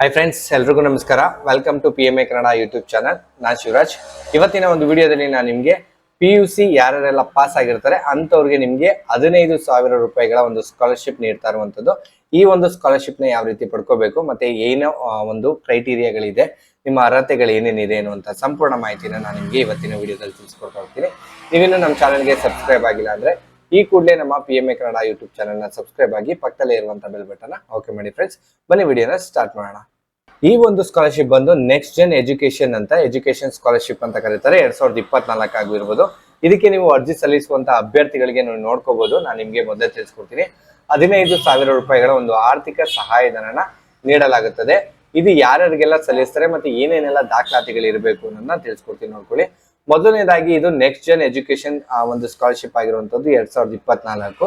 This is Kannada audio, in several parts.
ಹಾಯ್ ಫ್ರೆಂಡ್ಸ್ ಎಲ್ರಿಗೂ ನಮಸ್ಕಾರ. Welcome to P M A Kannada YouTube channel ನಾನು ಶಿವರಾಜ್. ಇವತ್ತಿನ ಒಂದು ವಿಡಿಯೋದಲ್ಲಿ ನಾನು ನಿಮಗೆ ಪಿ ಯು ಸಿ ಯಾರ್ಯಾರೆಲ್ಲ ಪಾಸ್ ಆಗಿರ್ತಾರೆ ಅಂಥವ್ರಿಗೆ ನಿಮಗೆ ಹದಿನೈದು ಸಾವಿರ ರೂಪಾಯಿಗಳ ಒಂದು ಸ್ಕಾಲರ್ಶಿಪ್ ನೀಡ್ತಾ ಇರುವಂಥದ್ದು. ಈ ಒಂದು ಸ್ಕಾಲರ್ಶಿಪ್ನ ಯಾವ ರೀತಿ ಪಡ್ಕೋಬೇಕು, ಮತ್ತೆ ಏನೋ ಒಂದು ಕ್ರೈಟೀರಿಯಾಗಳಿದೆ ನಿಮ್ಮ ಅರ್ಹತೆಗಳು ಏನೇನಿದೆ ಅನ್ನುವಂಥ ಸಂಪೂರ್ಣ ಮಾಹಿತಿನ ನಾನು ನಿಮಗೆ ಇವತ್ತಿನ ವಿಡಿಯೋದಲ್ಲಿ ತಿಳಿಸ್ಕೊಡ್ತಾ ಹೋಗ್ತೀನಿ ನೀವಿನ್ನೂ ನಮ್ಮ ಚಾನಲ್ಗೆ ಸಬ್ಸ್ಕ್ರೈಬ್ ಆಗಿಲ್ಲ ಅಂದ್ರೆ ಈ ಕೂಡಲೇ ನಮ್ಮ P M A Kannada YouTube ಚಾನಲ್ನ ಸಬ್ಸ್ಕ್ರೈಬ್ ಆಗಿ ಪಕ್ಕದಲ್ಲೇ ಇರುವಂಥ ಬೆಲ್ ಬಟನ್ ಓಕೆ ಮಾಡಿ ಫ್ರೆಂಡ್ಸ್ ಬನ್ನಿ ವಿಡಿಯೋನ ಸ್ಟಾರ್ಟ್ ಮಾಡೋಣ. ಈ ಒಂದು ಸ್ಕಾಲರ್ಶಿಪ್ ಬಂದು ನೆಕ್ಸ್ಟ್ ಜನ್ ಎಜುಕೇಶನ್ ಅಂತ ಎಜುಕೇಶನ್ ಸ್ಕಾಲರ್ಶಿಪ್ ಅಂತ ಕರೀತಾರೆ. ಎರಡ್ ಸಾವಿರದ ಇಪ್ಪತ್ನಾಲ್ಕು ಆಗಿರ್ಬೋದು. ಇದಕ್ಕೆ ನೀವು ಅರ್ಜಿ ಸಲ್ಲಿಸುವಂತ ಅಭ್ಯರ್ಥಿಗಳಿಗೆ ನೀವು ನೋಡ್ಕೋಬಹುದು ನಾನು ನಿಮಗೆ ಮೊದಲೇ ತಿಳಿಸ್ಕೊಡ್ತೀನಿ. ಹದಿನೈದು ಸಾವಿರ ರೂಪಾಯಿಗಳ ಒಂದು ಆರ್ಥಿಕ ಸಹಾಯಧನನ ನೀಡಲಾಗುತ್ತದೆ. ಇದು ಯಾರ್ಯಾರಿಗೆಲ್ಲ ಸಲ್ಲಿಸ್ತಾರೆ ಮತ್ತೆ ಏನೇನೆಲ್ಲ ದಾಖಲಾತಿಗಳು ಇರಬೇಕು ಅನ್ನೋದನ್ನ ತಿಳಿಸ್ಕೊಡ್ತೀನಿ ನೋಡ್ಕೊಳ್ಳಿ. ಮೊದಲನೇದಾಗಿ ಇದು ನೆಕ್ಸ್ಟ್ ಜನ್ ಎಜುಕೇಶನ್ ಒಂದು ಸ್ಕಾಲರ್ಶಿಪ್ ಆಗಿರುವಂಥದ್ದು ಎರಡ್ ಸಾವಿರದ ಇಪ್ಪತ್ನಾಲ್ಕು.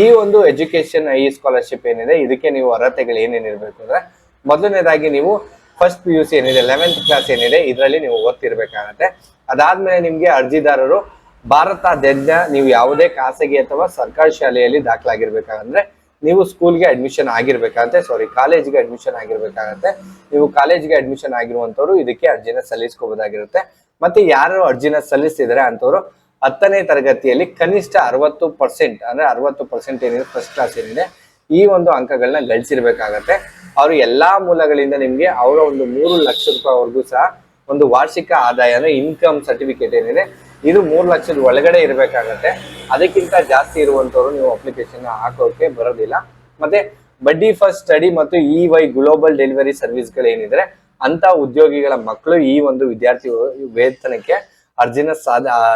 ಈ ಒಂದು ಎಜುಕೇಶನ್ ಈ ಸ್ಕಾಲರ್ಶಿಪ್ ಏನಿದೆ, ಇದಕ್ಕೆ ನೀವು ಅರ್ಹತೆಗಳು ಏನೇನಿರಬೇಕು ಅಂದ್ರೆ, ಮೊದಲನೇದಾಗಿ ನೀವು ಫಸ್ಟ್ ಪಿ ಯು ಸಿ ಏನಿದೆ ಲೆವೆಂತ್ ಕ್ಲಾಸ್ ಏನಿದೆ, ಇದರಲ್ಲಿ ನೀವು ಓದ್ತಿರ್ಬೇಕಾಗತ್ತೆ. ಅದಾದ್ಮೇಲೆ ನಿಮ್ಗೆ ಅರ್ಜಿದಾರರು ಭಾರತಾದ್ಯಂತ ನೀವು ಯಾವುದೇ ಖಾಸಗಿ ಅಥವಾ ಸರ್ಕಾರಿ ಶಾಲೆಯಲ್ಲಿ ದಾಖಲಾಗಿರ್ಬೇಕಾಗಂದ್ರೆ ನೀವು ಸ್ಕೂಲ್ಗೆ ಅಡ್ಮಿಷನ್ ಆಗಿರ್ಬೇಕಾಗತ್ತೆ ಸಾರಿ ಕಾಲೇಜ್ಗೆ ಅಡ್ಮಿಷನ್ ಆಗಿರ್ಬೇಕಾಗತ್ತೆ. ನೀವು ಕಾಲೇಜ್ಗೆ ಅಡ್ಮಿಷನ್ ಆಗಿರುವಂತವ್ರು ಇದಕ್ಕೆ ಅರ್ಜಿನ ಸಲ್ಲಿಸ್ಕೋಬಹುದಾಗಿರುತ್ತೆ ಮತ್ತೆ ಯಾರು ಅರ್ಜಿನ ಸಲ್ಲಿಸ್ತಿದ್ದಾರೆ ಅಂತವ್ರು ಹತ್ತನೇ ತರಗತಿಯಲ್ಲಿ ಕನಿಷ್ಠ ಅರವತ್ತು ಪರ್ಸೆಂಟ್ ಅಂದ್ರೆ ಅರವತ್ತು ಪರ್ಸೆಂಟ್ ಏನಿದೆ ಫಸ್ಟ್ ಕ್ಲಾಸ್ ಏನಿದೆ, ಈ ಒಂದು ಅಂಕಗಳನ್ನ ಗಳಿಸಿರ್ಬೇಕಾಗತ್ತೆ. ಅವರು ಎಲ್ಲಾ ಮೂಲಗಳಿಂದ ನಿಮ್ಗೆ ಅವರ ಒಂದು ಮೂರು ಲಕ್ಷ ರೂಪಾಯಿವರೆಗೂ ಸಹ ಒಂದು ವಾರ್ಷಿಕ ಆದಾಯ, ಅಂದ್ರೆ ಇನ್ಕಮ್ ಸರ್ಟಿಫಿಕೇಟ್ ಏನಿದೆ ಇದು ಮೂರು ಲಕ್ಷದ ಒಳಗಡೆ ಇರಬೇಕಾಗತ್ತೆ. ಅದಕ್ಕಿಂತ ಜಾಸ್ತಿ ಇರುವಂತವ್ರು ನೀವು ಅಪ್ಲಿಕೇಶನ್ ಹಾಕೋಕೆ ಬರೋದಿಲ್ಲ. ಮತ್ತೆ ಬಡ್ಡಿ ಫಸ್ಟ್ ಸ್ಟಡಿ ಮತ್ತು ಇ ವೈ ಗ್ಲೋಬಲ್ ಡೆಲಿವರಿ ಸರ್ವಿಸ್ಗಳು ಏನಿದ್ರೆ ಅಂತ ಉದ್ಯೋಗಿಗಳ ಮಕ್ಕಳು ಈ ಒಂದು ವಿದ್ಯಾರ್ಥಿ ವೇತನಕ್ಕೆ ಅರ್ಜಿನ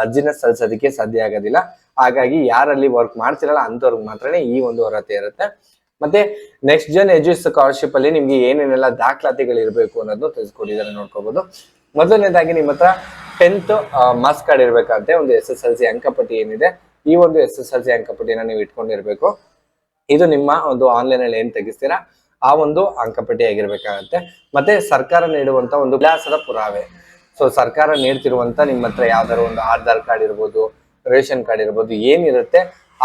ಅರ್ಜಿನ ಸಲ್ಲಿಸೋದಕ್ಕೆ ಸಾಧ್ಯ ಆಗೋದಿಲ್ಲ. ಹಾಗಾಗಿ ಯಾರಲ್ಲಿ ವರ್ಕ್ ಮಾಡ್ತಿರಲ್ಲ ಅಂಥವ್ರಿಗೆ ಮಾತ್ರನೇ ಈ ಒಂದು ಅರ್ಹತೆ ಇರುತ್ತೆ. ಮತ್ತೆ ನೆಕ್ಸ್ಟ್ ಜನ್ ಎಜು ಸ್ಕಾಲರ್ಶಿಪ್ ಅಲ್ಲಿ ನಿಮ್ಗೆ ಏನೇನೆಲ್ಲ ದಾಖಲಾತಿಗಳು ಇರಬೇಕು ಅನ್ನೋದು ತಿಳಿಸ್ಕೊಟ್ಟಿದ್ದಾರೆ ನೋಡ್ಕೋಬಹುದು ಮೊದಲನೇದಾಗಿ ನಿಮ್ಮ ಹತ್ರ ಟೆಂತ್ ಮಾರ್ಕ್ಸ್ ಕಾರ್ಡ್ ಇರಬೇಕಂತೆ ಒಂದು ಎಸ್ ಎಸ್ ಎಲ್ ಸಿ ಅಂಕಪಟ್ಟಿ ಏನಿದೆ, ಈ ಒಂದು ಎಸ್ ಎಸ್ ಎಲ್ ಸಿ ಅಂಕಪಟ್ಟಿನ ನೀವು ಇಟ್ಕೊಂಡಿರ್ಬೇಕು. ಇದು ನಿಮ್ಮ ಒಂದು ಆನ್ಲೈನ್ ಅಲ್ಲಿ ಏನ್ ತೆಗಿಸ್ತೀರಾ, ಆ ಒಂದು ಅಂಕಪಟ್ಟಿ ಆಗಿರ್ಬೇಕಾಗತ್ತೆ. ಮತ್ತೆ ಸರ್ಕಾರ ನೀಡುವಂತ ಒಂದು ವಿಳಾಸದ ಪುರಾವೆ. ಸೊ ಸರ್ಕಾರ ನೀಡ್ತಿರುವಂತ ನಿಮ್ಮ ಹತ್ರ ಯಾವ್ದಾದ್ರು ಒಂದು ಆಧಾರ್ ಕಾರ್ಡ್ ಇರ್ಬೋದು, ರೇಷನ್ ಕಾರ್ಡ್ ಇರ್ಬೋದು, ಏನಿರುತ್ತೆ,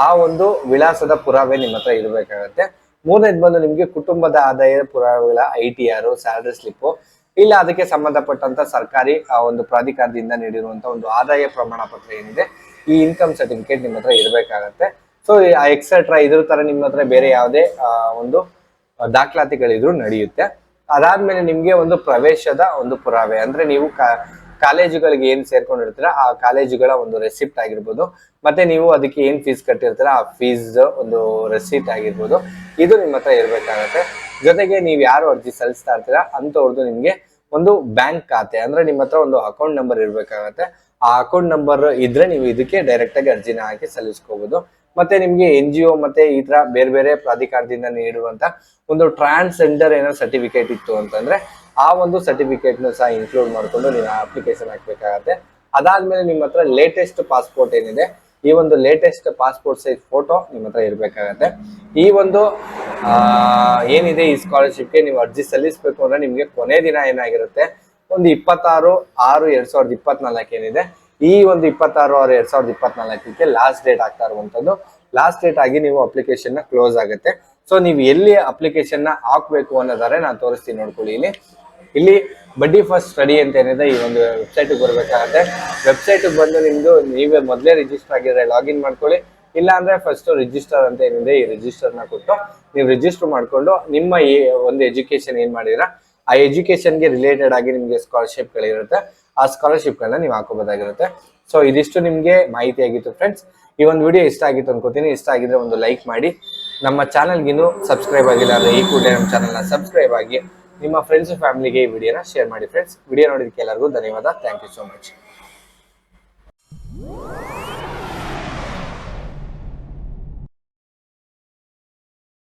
ಆ ಒಂದು ವಿಳಾಸದ ಪುರಾವೆ ನಿಮ್ಮ ಹತ್ರ ಇರಬೇಕಾಗತ್ತೆ. ಮೂರನೇದು ಬಂದು ನಿಮ್ಗೆ ಕುಟುಂಬದ ಆದಾಯ ಪುರಾವೆಗಳ I T R salary slip ಇಲ್ಲ, ಅದಕ್ಕೆ ಸಂಬಂಧಪಟ್ಟಂತ ಸರ್ಕಾರಿ ಒಂದು ಪ್ರಾಧಿಕಾರದಿಂದ ನೀಡಿರುವಂತ ಒಂದು ಆದಾಯ ಪ್ರಮಾಣ ಪತ್ರ ಏನಿದೆ, ಈ ಇನ್ಕಮ್ ಸರ್ಟಿಫಿಕೇಟ್ ನಿಮ್ಮ ಹತ್ರ ಇರಬೇಕಾಗತ್ತೆ. ಸೊ ಎಕ್ಸೆಟ್ರಾ ಇದ್ರ ತರ ನಿಮ್ಮ ಹತ್ರ ಬೇರೆ ಯಾವುದೇ ಒಂದು ದಾಖಲಾತಿಗಳಿದ್ರು ನಡೆಯುತ್ತೆ. ಅದಾದ್ಮೇಲೆ ನಿಮ್ಗೆ ಒಂದು ಪ್ರವೇಶದ ಒಂದು ಪುರಾವೆ, ಅಂದ್ರೆ ನೀವು ಕಾಲೇಜುಗಳಿಗೆ ಏನ್ ಸೇರ್ಕೊಂಡಿರ್ತೀರಾ, ಆ ಕಾಲೇಜುಗಳ ಒಂದು ರೆಸಿಪ್ಟ್ ಆಗಿರ್ಬೋದು, ಮತ್ತೆ ನೀವು ಅದಕ್ಕೆ ಏನ್ ಫೀಸ್ ಕಟ್ಟಿರ್ತೀರಾ, ಆ ಫೀಸ್ ಒಂದು ರೆಸಿಪ್ಟ್ ಆಗಿರ್ಬೋದು. ಇದು ನಿಮ್ಮ ಹತ್ರ ಇರ್ಬೇಕಾಗತ್ತೆ. ಜೊತೆಗೆ ನೀವು ಯಾರು ಅರ್ಜಿ ಸಲ್ಲಿಸ್ತಾ ಇರ್ತೀರಾ ಅಂತವ್ರದ್ದು ನಿಮಗೆ ಒಂದು ಬ್ಯಾಂಕ್ ಖಾತೆ, ಅಂದ್ರೆ ನಿಮ್ಮ ಹತ್ರ ಒಂದು ಅಕೌಂಟ್ ನಂಬರ್ ಇರ್ಬೇಕಾಗತ್ತೆ. ಆ ಅಕೌಂಟ್ ನಂಬರ್ ಇದ್ರೆ ನೀವು ಇದಕ್ಕೆ ಡೈರೆಕ್ಟ್ ಆಗಿ ಅರ್ಜಿನ ಹಾಕಿ ಸಲ್ಲಿಸ್ಕೋಬಹುದು ಮತ್ತೆ ನಿಮಗೆ ಎನ್ ಜಿ ಒ ಮತ್ತೆ ಈ ತರ ಬೇರೆ ಬೇರೆ ಪ್ರಾಧಿಕಾರದಿಂದ ನೀಡುವಂತ ಒಂದು ಟ್ರಾನ್ಸ್ಜೆಂಡರ್ ಏನೋ ಸರ್ಟಿಫಿಕೇಟ್ ಇತ್ತು ಅಂತಂದ್ರೆ ಆ ಒಂದು ಸರ್ಟಿಫಿಕೇಟ್ ನು ಸಹ ಇನ್ಕ್ಲೂಡ್ ಮಾಡಿಕೊಂಡು ನೀವು ಅಪ್ಲಿಕೇಶನ್ ಹಾಕ್ಬೇಕಾಗತ್ತೆ. ಅದಾದ್ಮೇಲೆ ನಿಮ್ಮ ಹತ್ರ ಲೇಟೆಸ್ಟ್ ಪಾಸ್ಪೋರ್ಟ್ ಏನಿದೆ, ಈ ಒಂದು ಲೇಟೆಸ್ಟ್ ಪಾಸ್ಪೋರ್ಟ್ ಸೈಜ್ ಫೋಟೋ ನಿಮ್ಮ ಹತ್ರ ಇರಬೇಕಾಗತ್ತೆ. ಈ ಒಂದು ಏನಿದೆ ಈ ಸ್ಕಾಲರ್ಶಿಪ್ಗೆ ನೀವು ಅರ್ಜಿ ಸಲ್ಲಿಸಬೇಕು ಅಂದ್ರೆ ನಿಮಗೆ ಕೊನೆ ದಿನ ಏನಾಗಿರುತ್ತೆ? ಒಂದು ಇಪ್ಪತ್ತಾರು ಆರು ಎರಡ್ ಸಾವಿರದ ಇಪ್ಪತ್ನಾಲ್ಕು ಏನಿದೆ. ಈ ಒಂದು ಇಪ್ಪತ್ತಾರು ಆರು ಎರಡ್ ಸಾವಿರದ ಇಪ್ಪತ್ನಾಲ್ಕಕ್ಕೆ ಲಾಸ್ಟ್ ಡೇಟ್ ಆಗ್ತಾ ಇರುವಂತದ್ದು ಲಾಸ್ಟ್ ಡೇಟ್ ಆಗಿ ನೀವು ಅಪ್ಲಿಕೇಶನ್ ಕ್ಲೋಸ್ ಆಗುತ್ತೆ. ಸೊ ನೀವು ಎಲ್ಲಿ ಅಪ್ಲಿಕೇಶನ್ನ ಹಾಕ್ಬೇಕು ಅನ್ನೋದಾದ್ರೆ ನಾನು ತೋರಿಸ್ತೀನಿ ನೋಡ್ಕೊಳ್ಳಿ ಇಲ್ಲಿ ಬಡ್ಡಿ ಫಸ್ಟ್ ಸ್ಟಡಿ ಅಂತ ಏನಿದೆ, ಈ ಒಂದು ವೆಬ್ಸೈಟ್ ಬರಬೇಕಾಗತ್ತೆ. ವೆಬ್ಸೈಟ್ ಬಂದು ನಿಮ್ದು ನೀವೇ ಮೊದಲೇ ರಿಜಿಸ್ಟರ್ ಆಗಿದ್ರೆ ಲಾಗಿನ್ ಮಾಡ್ಕೊಳ್ಳಿ. ಇಲ್ಲ ಅಂದ್ರೆ ಫಸ್ಟ್ ರಿಜಿಸ್ಟರ್ ಅಂತ ಏನಿದೆ, ಈ ರಿಜಿಸ್ಟರ್ನ ಕೊಟ್ಟು ನೀವು ರಿಜಿಸ್ಟರ್ ಮಾಡ್ಕೊಂಡು ನಿಮ್ಮ ಈ ಒಂದು ಎಜುಕೇಶನ್ ಏನ್ ಮಾಡಿದಿರಾ, ಆ ಎಜುಕೇಶನ್ಗೆ ರಿಲೇಟೆಡ್ ಆಗಿ ನಿಮ್ಗೆ ಸ್ಕಾಲರ್ಶಿಪ್ ಗಳಿರುತ್ತೆ ಆ ಸ್ಕಾಲರ್ಶಿಪ್ ಗಳನ್ನ ನೀವು ಹಾಕೋಬಹುದಾಗಿರುತ್ತೆ ಸೊ ಇದಿಷ್ಟು ನಿಮ್ಗೆ ಮಾಹಿತಿ ಆಗಿತ್ತು ಫ್ರೆಂಡ್ಸ್ ಈ ಒಂದು ವಿಡಿಯೋ ಇಷ್ಟ ಆಗಿತ್ತು ಅನ್ಕೋತೀನಿ. ಇಷ್ಟ ಆಗಿದ್ರೆ ಒಂದು ಲೈಕ್ ಮಾಡಿ. ನಮ್ಮ ಚಾನಲ್ಗಿನ್ನೂ ಸಬ್ಸ್ಕ್ರೈಬ್ ಆಗಿಲ್ಲ ಅಂದ್ರೆ ಈ ಕೂಡ ನಮ್ಮ ಚಾನಲ್ನ ಸಬ್ಸ್ಕ್ರೈಬ್ ಆಗಿ ನಿಮ್ಮ ಫ್ರೆಂಡ್ಸ್ ಫ್ಯಾಮಿಲಿಗೆ ಈ ವಿಡಿಯೋನ ಶೇರ್ ಮಾಡಿ ಫ್ರೆಂಡ್ಸ್ ವಿಡಿಯೋ ನೋಡಿದಕ್ಕೆ ಎಲ್ಲರಿಗೂ ಧನ್ಯವಾದ. Thank you so much